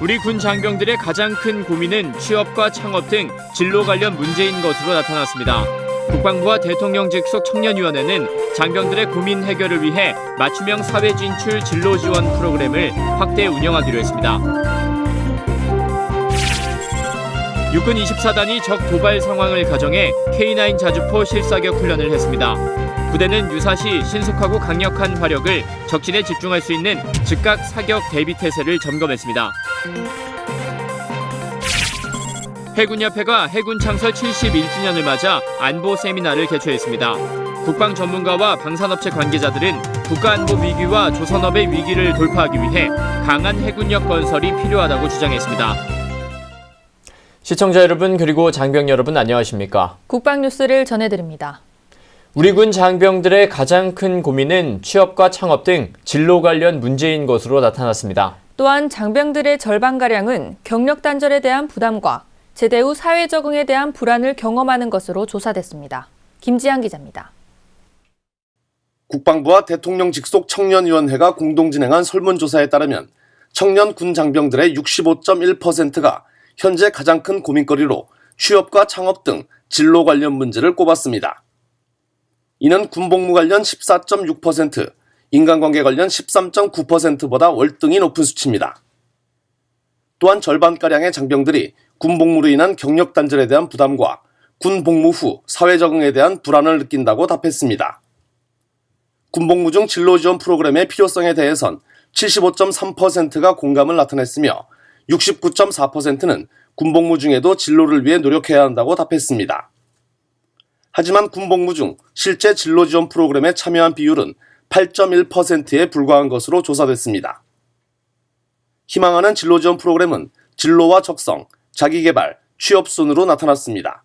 우리 군 장병들의 가장 큰 고민은 취업과 창업 등 진로 관련 문제인 것으로 나타났습니다. 국방부와 대통령 직속 청년위원회는 장병들의 고민 해결을 위해 맞춤형 사회 진출 진로 지원 프로그램을 확대 운영하기로 했습니다. 육군 24단이 적 도발 상황을 가정해 K9 자주포 실사격 훈련을 했습니다. 부대는 유사시 신속하고 강력한 화력을 적진에 집중할 수 있는 즉각 사격 대비 태세를 점검했습니다. 해군협회가 해군 창설 71주년을 맞아 안보 세미나를 개최했습니다. 국방 전문가와 방산업체 관계자들은 국가안보 위기와 조선업의 위기를 돌파하기 위해 강한 해군력 건설이 필요하다고 주장했습니다. 시청자 여러분 그리고 장병 여러분 안녕하십니까? 국방 뉴스를 전해드립니다. 우리 군 장병들의 가장 큰 고민은 취업과 창업 등 진로 관련 문제인 것으로 나타났습니다. 또한 장병들의 절반가량은 경력 단절에 대한 부담과 제대 후 사회 적응에 대한 불안을 경험하는 것으로 조사됐습니다. 김지한 기자입니다. 국방부와 대통령 직속 청년위원회가 공동 진행한 설문조사에 따르면 청년 군 장병들의 65.1%가 현재 가장 큰 고민거리로 취업과 창업 등 진로 관련 문제를 꼽았습니다. 이는 군복무 관련 14.6%, 인간관계 관련 13.9%보다 월등히 높은 수치입니다. 또한 절반가량의 장병들이 군복무로 인한 경력 단절에 대한 부담과 군 복무 후 사회 적응에 대한 불안을 느낀다고 답했습니다. 군복무 중 진로 지원 프로그램의 필요성에 대해선 75.3%가 공감을 나타냈으며 69.4%는 군복무 중에도 진로를 위해 노력해야 한다고 답했습니다. 하지만 군복무 중 실제 진로 지원 프로그램에 참여한 비율은 8.1%에 불과한 것으로 조사됐습니다. 희망하는 진로 지원 프로그램은 진로와 적성, 자기개발, 취업 순으로 나타났습니다.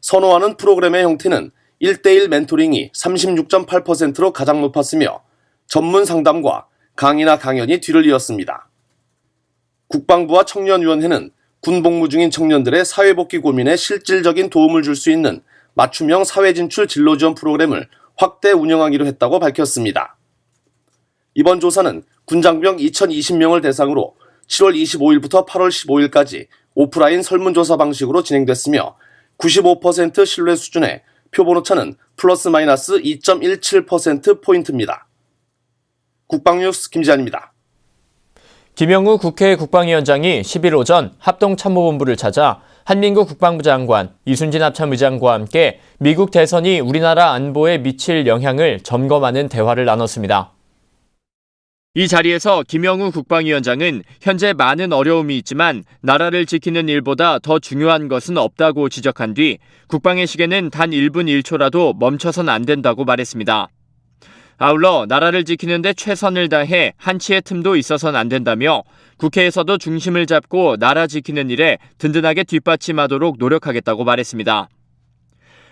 선호하는 프로그램의 형태는 1대1 멘토링이 36.8%로 가장 높았으며 전문 상담과 강의나 강연이 뒤를 이었습니다. 국방부와 청년위원회는 군 복무 중인 청년들의 사회복귀 고민에 실질적인 도움을 줄 수 있는 맞춤형 사회진출 진로지원 프로그램을 확대 운영하기로 했다고 밝혔습니다. 이번 조사는 군장병 2020명을 대상으로 7월 25일부터 8월 15일까지 오프라인 설문조사 방식으로 진행됐으며 95% 신뢰 수준의 표본오차는 플러스 마이너스 2.17%포인트입니다. 국방뉴스 김지한입니다. 김영우 국회 국방위원장이 10일 오전 합동참모본부를 찾아 한민구 국방부 장관, 이순진 합참의장과 함께 미국 대선이 우리나라 안보에 미칠 영향을 점검하는 대화를 나눴습니다. 이 자리에서 김영우 국방위원장은 현재 많은 어려움이 있지만 나라를 지키는 일보다 더 중요한 것은 없다고 지적한 뒤 국방의 시계는 단 1분 1초라도 멈춰선 안 된다고 말했습니다. 아울러 나라를 지키는데 최선을 다해 한치의 틈도 있어선 안 된다며 국회에서도 중심을 잡고 나라 지키는 일에 든든하게 뒷받침하도록 노력하겠다고 말했습니다.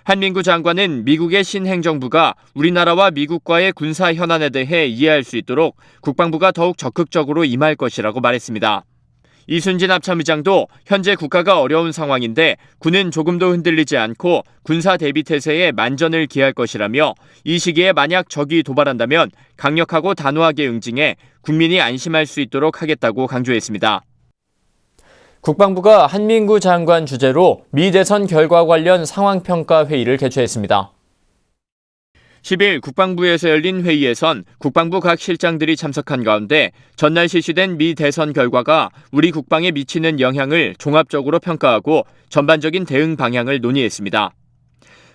한민구 장관은 미국의 신행정부가 우리나라와 미국과의 군사 현안에 대해 이해할 수 있도록 국방부가 더욱 적극적으로 임할 것이라고 말했습니다. 이순진 합참의장도 현재 국가가 어려운 상황인데 군은 조금도 흔들리지 않고 군사 대비 태세에 만전을 기할 것이라며 이 시기에 만약 적이 도발한다면 강력하고 단호하게 응징해 국민이 안심할 수 있도록 하겠다고 강조했습니다. 국방부가 한민구 장관 주재로 미 대선 결과 관련 상황평가 회의를 개최했습니다. 10일 국방부에서 열린 회의에선 국방부 각 실장들이 참석한 가운데 전날 실시된 미 대선 결과가 우리 국방에 미치는 영향을 종합적으로 평가하고 전반적인 대응 방향을 논의했습니다.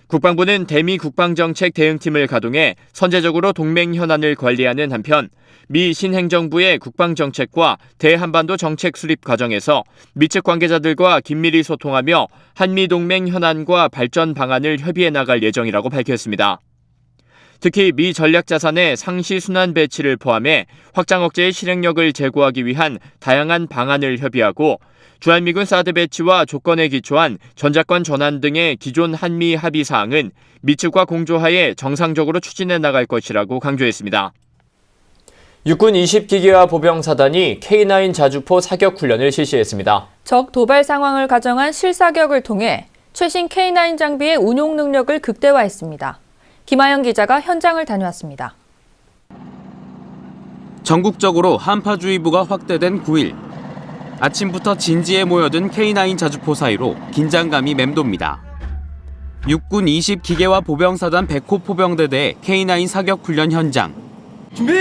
국방부는 대미 국방정책 대응팀을 가동해 선제적으로 동맹 현안을 관리하는 한편 미 신행정부의 국방정책과 대한반도 정책 수립 과정에서 미측 관계자들과 긴밀히 소통하며 한미 동맹 현안과 발전 방안을 협의해 나갈 예정이라고 밝혔습니다. 특히 미 전략자산의 상시 순환 배치를 포함해 확장 억제의 실행력을 제고하기 위한 다양한 방안을 협의하고 주한미군 사드 배치와 조건에 기초한 전작권 전환 등의 기존 한미 합의 사항은 미측과 공조하에 정상적으로 추진해 나갈 것이라고 강조했습니다. 육군 20기계화 보병사단이 K9 자주포 사격 훈련을 실시했습니다. 적 도발 상황을 가정한 실사격을 통해 최신 K9 장비의 운용 능력을 극대화했습니다. 김하영 기자가 현장을 다녀왔습니다. 전국적으로 한파주의보가 확대된 9일. 아침부터 진지에 모여든 K9 자주포 사이로 긴장감이 맴돕니다. 육군 20 기계화 보병사단 100호 포병대대 K9 사격 훈련 현장. 준비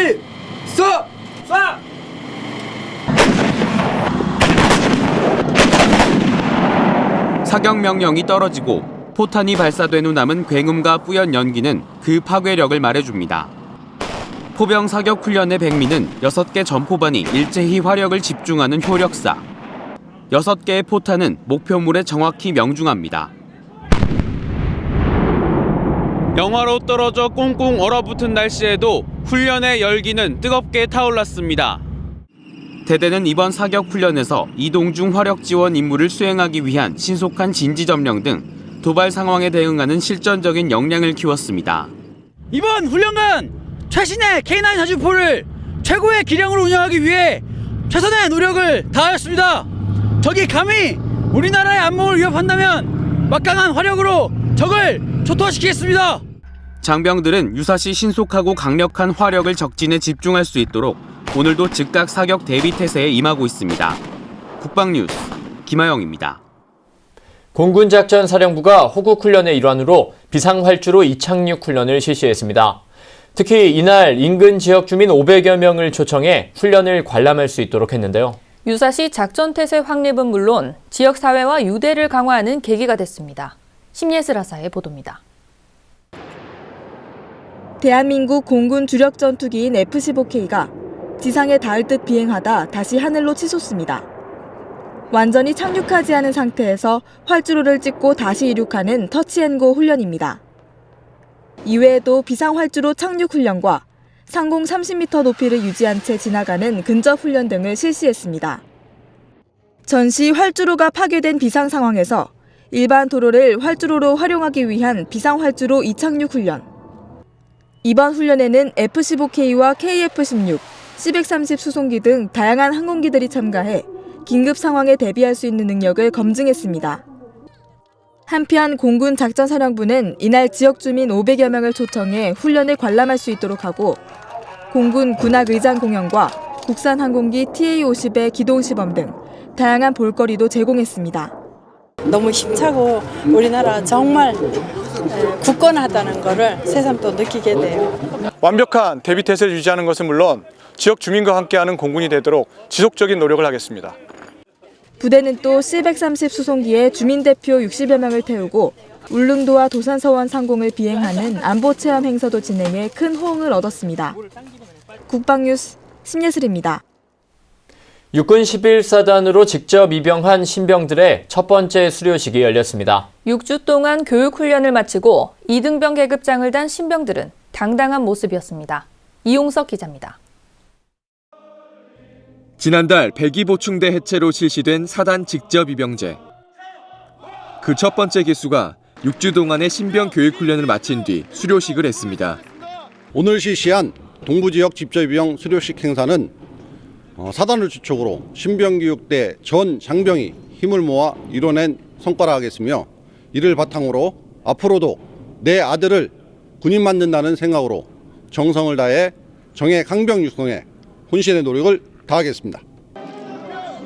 쏴! 쏴! 사격 명령이 떨어지고 포탄이 발사된 후 남은 굉음과 뿌연 연기는 그 파괴력을 말해줍니다. 포병 사격 훈련의 백미는 6개 전포반이 일제히 화력을 집중하는 효력사. 6개의 포탄은 목표물에 정확히 명중합니다. 영하로 떨어져 꽁꽁 얼어붙은 날씨에도 훈련의 열기는 뜨겁게 타올랐습니다. 대대는 이번 사격 훈련에서 이동 중 화력 지원 임무를 수행하기 위한 신속한 진지 점령 등 도발 상황에 대응하는 실전적인 역량을 키웠습니다. 이번 훈련은 최신의 K9 자주포를 최고의 기량으로 운영하기 위해 최선의 노력을 다하였습니다. 적이 감히 우리나라의 안목을 위협한다면 막강한 화력으로 적을 초토화시키겠습니다. 장병들은 유사시 신속하고 강력한 화력을 적진에 집중할 수 있도록 오늘도 즉각 사격 대비 태세에 임하고 있습니다. 국방뉴스 김하영입니다. 공군작전 사령부가 호국 훈련의 일환으로 비상활주로 이착륙 훈련을 실시했습니다. 특히 이날 인근 지역 주민 500여 명을 초청해 훈련을 관람할 수 있도록 했는데요. 유사시 작전 태세 확립은 물론 지역 사회와 유대를 강화하는 계기가 됐습니다. 심예슬아사의 보도입니다. 대한민국 공군 주력 전투기인 F-15K가 지상에 닿을 듯 비행하다 다시 하늘로 치솟습니다. 완전히 착륙하지 않은 상태에서 활주로를 찍고 다시 이륙하는 터치앤고 훈련입니다. 이외에도 비상 활주로 착륙 훈련과 상공 30m 높이를 유지한 채 지나가는 근접 훈련 등을 실시했습니다. 전시 활주로가 파괴된 비상 상황에서 일반 도로를 활주로로 활용하기 위한 비상 활주로 이착륙 훈련, 이번 훈련에는 F-15K와 KF-16, C-130 수송기 등 다양한 항공기들이 참가해 긴급 상황에 대비할 수 있는 능력을 검증했습니다. 한편 공군 작전사령부는 이날 지역 주민 500여 명을 초청해 훈련을 관람할 수 있도록 하고 공군 군악 의장 공연과 국산 항공기 TA-50의 기동 시범 등 다양한 볼거리도 제공했습니다. 너무 힘차고 우리나라 정말 굳건하다는 거를 새삼 또 느끼게 돼요. 완벽한 대비 태세를 유지하는 것은 물론 지역 주민과 함께하는 공군이 되도록 지속적인 노력을 하겠습니다. 부대는 또 C-130 수송기에 주민 대표 60여 명을 태우고 울릉도와 도산서원 상공을 비행하는 안보 체험 행사도 진행해 큰 호응을 얻었습니다. 국방뉴스 신예슬입니다. 육군 11사단으로 직접 입영한 신병들의 첫 번째 수료식이 열렸습니다. 6주 동안 교육 훈련을 마치고 2등병 계급장을 단 신병들은 당당한 모습이었습니다. 이용석 기자입니다. 지난달 배기보충대 해체로 실시된 사단 직접 입영제. 그 첫 번째 기수가 6주 동안의 신병 교육 훈련을 마친 뒤 수료식을 했습니다. 오늘 실시한 동부 지역 집접입영 수료식 행사는 어, 사단을 주축으로 신병 교육대 전 장병이 힘을 모아 이뤄낸 성과라겠으며 이를 바탕으로 앞으로도 내 아들을 군인 만든다는 생각으로 정성을 다해 정예 강병 육성에 혼신의 노력을 다하겠습니다.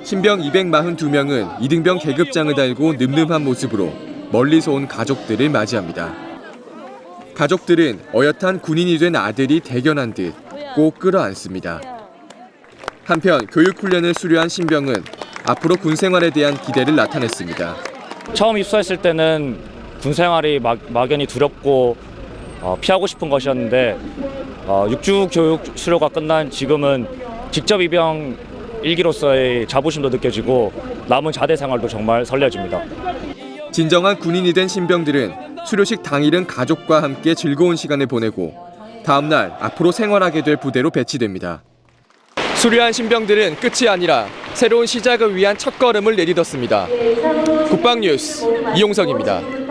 신병 242명은 이등병 계급장을 달고 늠름한 모습으로 멀리서 온 가족들을 맞이합니다. 가족들은 어엿한 군인이 된 아들이 대견한 듯 꼭 끌어안습니다. 한편 교육 훈련을 수료한 신병은 앞으로 군 생활에 대한 기대를 나타냈습니다. 처음 입소했을 때는 군 생활이 막, 막연히 두렵고 어, 피하고 싶은 것이었는데 어, 6주 교육 수료가 끝난 지금은 직접 입영 일기로서의 자부심도 느껴지고 남은 자대 생활도 정말 설레집니다. 진정한 군인이 된 신병들은 수료식 당일은 가족과 함께 즐거운 시간을 보내고 다음 날 앞으로 생활하게 될 부대로 배치됩니다. 수료한 신병들은 끝이 아니라 새로운 시작을 위한 첫걸음을 내딛었습니다. 국방뉴스 이용석입니다.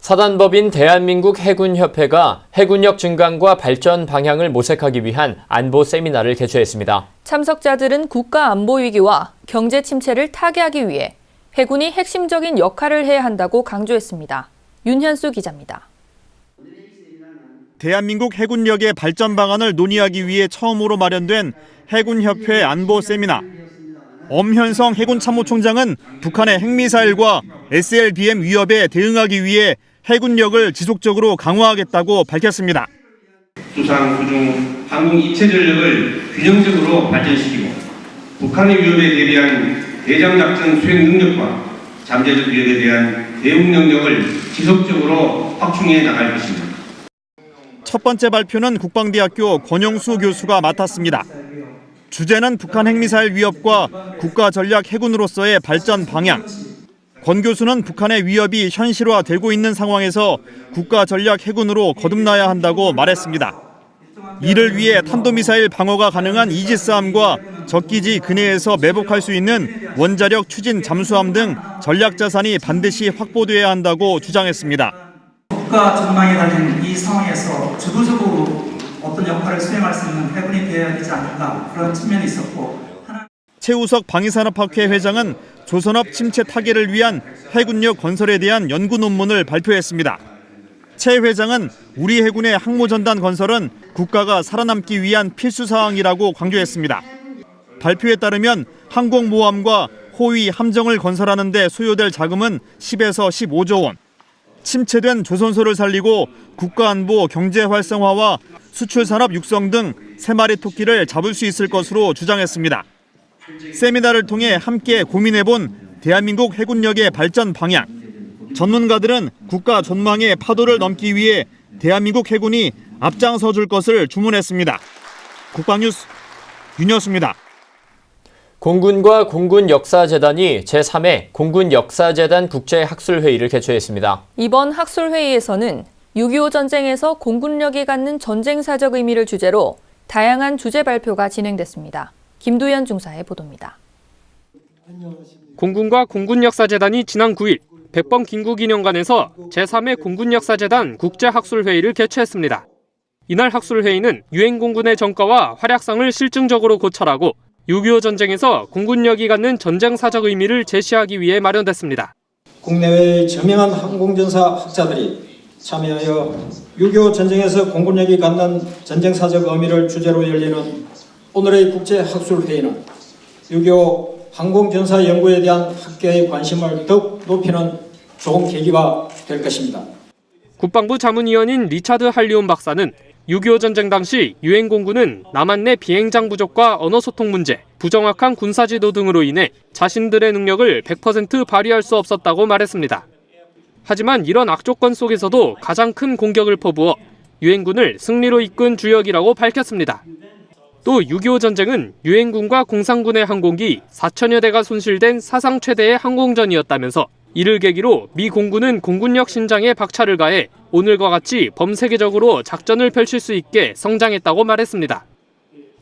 사단법인 대한민국 해군협회가 해군력 증강과 발전 방향을 모색하기 위한 안보 세미나를 개최했습니다. 참석자들은 국가 안보 위기와 경제 침체를 타개하기 위해 해군이 핵심적인 역할을 해야 한다고 강조했습니다. 윤현수 기자입니다. 대한민국 해군력의 발전 방안을 논의하기 위해 처음으로 마련된 해군협회 안보 세미나. 엄현성 해군 참모총장은 북한의 핵미사일과 SLBM 위협에 대응하기 위해 해군력을 지속적으로 강화하겠다고 밝혔습니다. 수상, 구중, 항공 이체 전력을 균형적으로 발전시키고 북한의 위협에 대비한 대장 작전 수행 능력과 잠재적 위협에 대한 대응 능력을 지속적으로 확충해 나갈 것입니다. 첫 번째 발표는 국방대학교 권영수 교수가 맡았습니다. 주제는 북한 핵미사일 위협과 국가 전략 해군으로서의 발전 방향. 권 교수는 북한의 위협이 현실화되고 있는 상황에서 국가 전략 해군으로 거듭나야 한다고 말했습니다. 이를 위해 탄도미사일 방어가 가능한 이지스함과 적기지 근해에서 매복할 수 있는 원자력 추진 잠수함 등 전략 자산이 반드시 확보돼야 한다고 주장했습니다. 국가 전망에 달린 이 상황에서 주도적으로 어떤 역할을 수행할 수 있는 해군이 되어야 되지 않을까 그런 측면이 있었고 최우석 방위산업학회 회장은 조선업 침체 타개를 위한 해군력 건설에 대한 연구 논문을 발표했습니다. 최 회장은 우리 해군의 항모전단 건설은 국가가 살아남기 위한 필수 사항이라고 강조했습니다. 발표에 따르면 항공모함과 호위 함정을 건설하는 데 소요될 자금은 10에서 15조 원. 침체된 조선소를 살리고 국가 안보 경제 활성화와 수출 산업 육성 등 세 마리 토끼를 잡을 수 있을 것으로 주장했습니다. 세미나를 통해 함께 고민해본 대한민국 해군력의 발전 방향. 전문가들은 국가 전망의 파도를 넘기 위해 대한민국 해군이 앞장서 줄 것을 주문했습니다. 국방뉴스 윤여수입니다. 공군과 공군 역사재단이 제3회 공군 역사재단 국제학술회의를 개최했습니다. 이번 학술회의에서는 6.25 전쟁에서 공군력이 갖는 전쟁사적 의미를 주제로 다양한 주제 발표가 진행됐습니다. 김도현 중사의 보도입니다. 공군과 공군역사재단이 지난 9일 백범 김구기념관에서 제3회 공군역사재단 국제학술회의를 개최했습니다. 이날 학술회의는 유엔 공군의 전과와 활약상을 실증적으로 고찰하고 6.25 전쟁에서 공군력이 갖는 전쟁 사적 의미를 제시하기 위해 마련됐습니다. 국내외 저명한 항공전사 학자들이 참여하여 6.25 전쟁에서 공군력이 갖는 전쟁 사적 의미를 주제로 열리는 오늘의 국제학술회의는 6.25 항공전사 연구에 대한 학계의 관심을 더욱 높이는 좋은 계기가 될 것입니다. 국방부 자문위원인 리차드 할리온 박사는 6.25 전쟁 당시 유엔 공군은 남한 내 비행장 부족과 언어 소통 문제, 부정확한 군사 지도 등으로 인해 자신들의 능력을 100% 발휘할 수 없었다고 말했습니다. 하지만 이런 악조건 속에서도 가장 큰 공격을 퍼부어 유엔군을 승리로 이끈 주역이라고 밝혔습니다. 또 6.25 전쟁은 유엔군과 공산군의 항공기 4천여 대가 손실된 사상 최대의 항공전이었다면서 이를 계기로 미 공군은 공군력 신장에 박차를 가해 오늘과 같이 범세계적으로 작전을 펼칠 수 있게 성장했다고 말했습니다.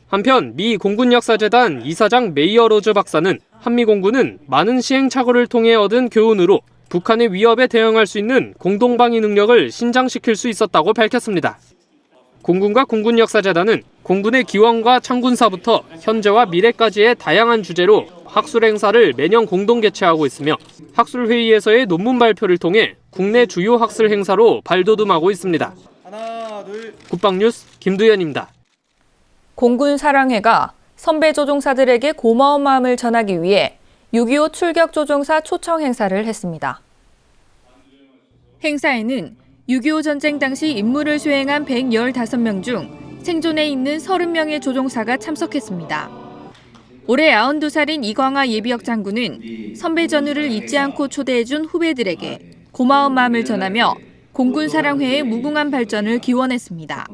한편 미 공군역사재단 이사장 메이어 로즈 박사는 한미 공군은 많은 시행착오를 통해 얻은 교훈으로 북한의 위협에 대응할 수 있는 공동방위 능력을 신장시킬 수 있었다고 밝혔습니다. 공군과 공군 역사재단은 공군의 기원과 창군사부터 현재와 미래까지의 다양한 주제로 학술 행사를 매년 공동 개최하고 있으며 학술 회의에서의 논문 발표를 통해 국내 주요 학술 행사로 발돋움하고 있습니다. 국방뉴스 김두현입니다. 공군 사랑회가 선배 조종사들에게 고마운 마음을 전하기 위해 6.25 출격 조종사 초청 행사를 했습니다. 행사에는 6.25 전쟁 당시 임무를 수행한 115명 중 생존해 있는 30명의 조종사가 참석했습니다. 올해 92살인 이광화 예비역 장군은 선배 전우를 잊지 않고 초대해준 후배들에게 고마운 마음을 전하며 공군 사랑회의 무궁한 발전을 기원했습니다.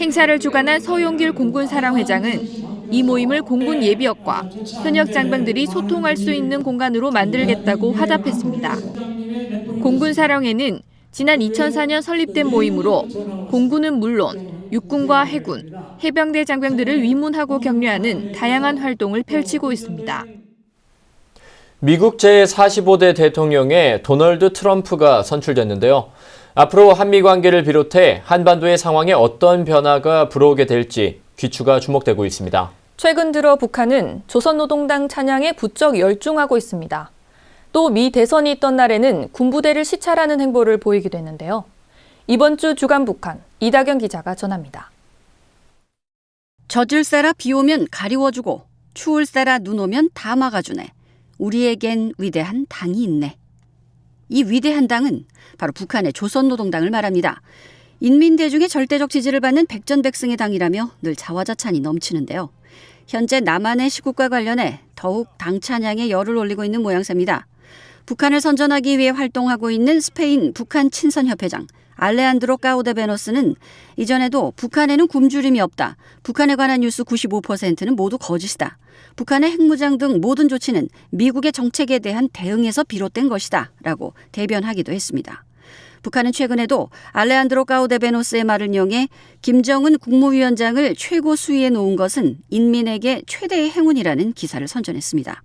행사를 주관한 서용길 공군 사랑회장은 이 모임을 공군 예비역과 현역 장병들이 소통할 수 있는 공간으로 만들겠다고 화답했습니다. 공군 사령회는 지난 2004년 설립된 모임으로 공군은 물론 육군과 해군, 해병대 장병들을 위문하고 격려하는 다양한 활동을 펼치고 있습니다. 미국 제45대 대통령에 도널드 트럼프가 선출됐는데요. 앞으로 한미 관계를 비롯해 한반도의 상황에 어떤 변화가 불어오게 될지 귀추가 주목되고 있습니다. 최근 들어 북한은 조선노동당 찬양에 부쩍 열중하고 있습니다. 또 미 대선이 있던 날에는 군부대를 시찰하는 행보를 보이기도 했는데요. 이번 주 주간 북한 이다경 기자가 전합니다. 젖을세라 비 오면 가리워주고 추울세라 눈 오면 다 막아주네. 우리에겐 위대한 당이 있네. 이 위대한 당은 바로 북한의 조선노동당을 말합니다. 인민대중의 절대적 지지를 받는 백전백승의 당이라며 늘 자화자찬이 넘치는데요. 현재 남한의 시국과 관련해 더욱 당 찬양에 열을 올리고 있는 모양새입니다. 북한을 선전하기 위해 활동하고 있는 스페인 북한 친선협회장 알레안드로 까우데 베노스는 이전에도 북한에는 굶주림이 없다. 북한에 관한 뉴스 95%는 모두 거짓이다. 북한의 핵무장 등 모든 조치는 미국의 정책에 대한 대응에서 비롯된 것이다. 라고 대변하기도 했습니다. 북한은 최근에도 알레안드로 까우데 베노스의 말을 이용해 김정은 국무위원장을 최고 수위에 놓은 것은 인민에게 최대의 행운이라는 기사를 선전했습니다.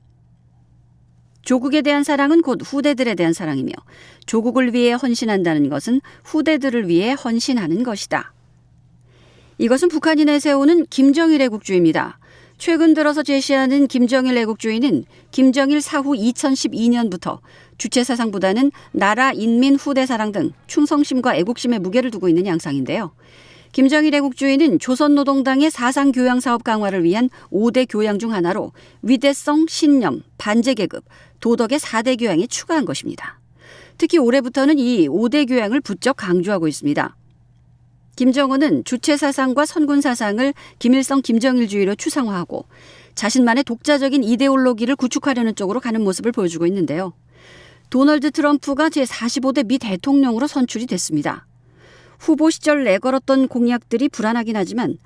조국에 대한 사랑은 곧 후대들에 대한 사랑이며 조국을 위해 헌신한다는 것은 후대들을 위해 헌신하는 것이다. 이것은 북한이 내세우는 김정일 애국주의입니다. 최근 들어서 제시하는 김정일 애국주의는 김정일 사후 2012년부터 주체 사상보다는 나라, 인민, 후대 사랑 등 충성심과 애국심에 무게를 두고 있는 양상인데요. 김정일 애국주의는 조선노동당의 사상 교양 사업 강화를 위한 5대 교양 중 하나로 위대성, 신념, 반제계급, 도덕의 4대 교양에 추가한 것입니다. 특히 올해부터는 이 5대 교양을 부쩍 강조하고 있습니다. 김정은은 주체 사상과 선군 사상을 김일성 김정일주의로 추상화하고 자신만의 독자적인 이데올로기를 구축하려는 쪽으로 가는 모습을 보여주고 있는데요. 도널드 트럼프가 제45대 미 대통령으로 선출이 됐습니다. 후보 시절 내걸었던 공약들이 불안하긴 하지만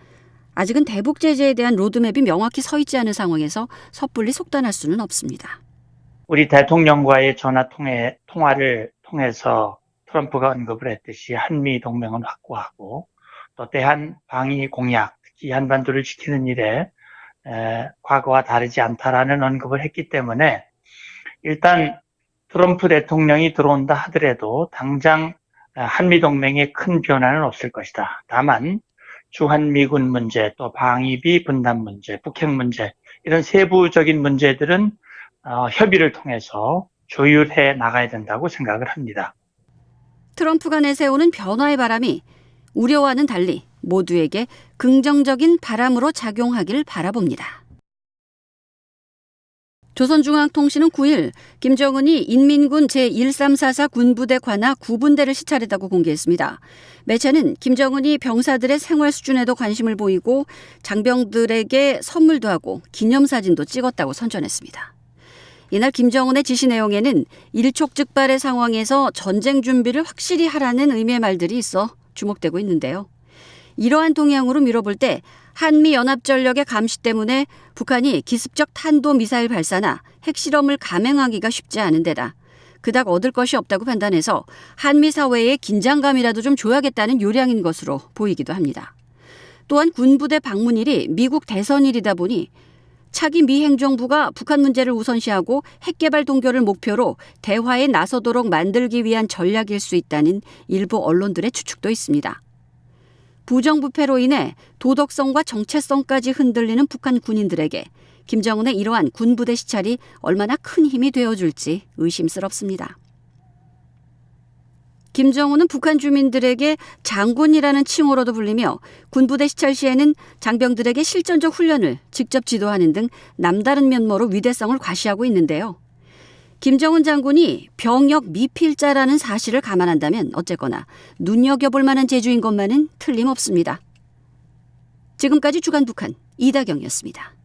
아직은 대북 제재에 대한 로드맵이 명확히 서 있지 않은 상황에서 섣불리 속단할 수는 없습니다. 우리 대통령과의 전화 통해, 통화를 통해서 트럼프가 언급을 했듯이 한미 동맹은 확고하고 또 대한 방위 공약, 특히 한반도를 지키는 일에 에, 과거와 다르지 않다라는 언급을 했기 때문에 일단 트럼프 대통령이 들어온다 하더라도 당장 한미 동맹에 큰 변화는 없을 것이다. 다만 주한미군 문제, 또 방위비 분담 문제, 북핵 문제 이런 세부적인 문제들은 어, 협의를 통해서 조율해 나가야 된다고 생각을 합니다. 트럼프가 내세우는 변화의 바람이 우려와는 달리 모두에게 긍정적인 바람으로 작용하길 바라봅니다. 조선중앙통신은 9일 김정은이 인민군 제1344 군부대 관하 9분대를 시찰했다고 공개했습니다. 매체는 김정은이 병사들의 생활 수준에도 관심을 보이고 장병들에게 선물도 하고 기념사진도 찍었다고 선전했습니다. 이날 김정은의 지시 내용에는 일촉즉발의 상황에서 전쟁 준비를 확실히 하라는 의미의 말들이 있어 주목되고 있는데요. 이러한 동향으로 밀어볼 때 한미 연합 전력의 감시 때문에 북한이 기습적 탄도 미사일 발사나 핵실험을 감행하기가 쉽지 않은 데다 그닥 얻을 것이 없다고 판단해서 한미 사회의 긴장감이라도 좀 줘야겠다는 요량인 것으로 보이기도 합니다. 또한 군부대 방문일이 미국 대선일이다 보니 차기 미 행정부가 북한 문제를 우선시하고 핵개발 동결을 목표로 대화에 나서도록 만들기 위한 전략일 수 있다는 일부 언론들의 추측도 있습니다. 부정부패로 인해 도덕성과 정체성까지 흔들리는 북한 군인들에게 김정은의 이러한 군부대 시찰이 얼마나 큰 힘이 되어줄지 의심스럽습니다. 김정은은 북한 주민들에게 장군이라는 칭호로도 불리며 군부대 시찰 시에는 장병들에게 실전적 훈련을 직접 지도하는 등 남다른 면모로 위대성을 과시하고 있는데요. 김정은 장군이 병역 미필자라는 사실을 감안한다면 어쨌거나 눈여겨볼 만한 제주인 것만은 틀림없습니다. 지금까지 주간 북한 이다경이었습니다.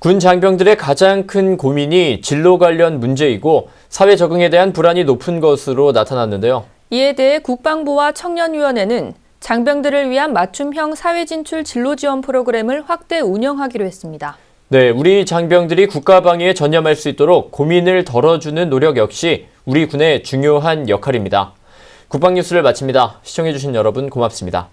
군 장병들의 가장 큰 고민이 진로 관련 문제이고 사회 적응에 대한 불안이 높은 것으로 나타났는데요. 이에 대해 국방부와 청년위원회는 장병들을 위한 맞춤형 사회 진출 진로 지원 프로그램을 확대 운영하기로 했습니다. 네, 우리 장병들이 국가 방위에 전념할 수 있도록 고민을 덜어주는 노력 역시 우리 군의 중요한 역할입니다. 국방 뉴스를 마칩니다. 시청해주신 여러분 고맙습니다.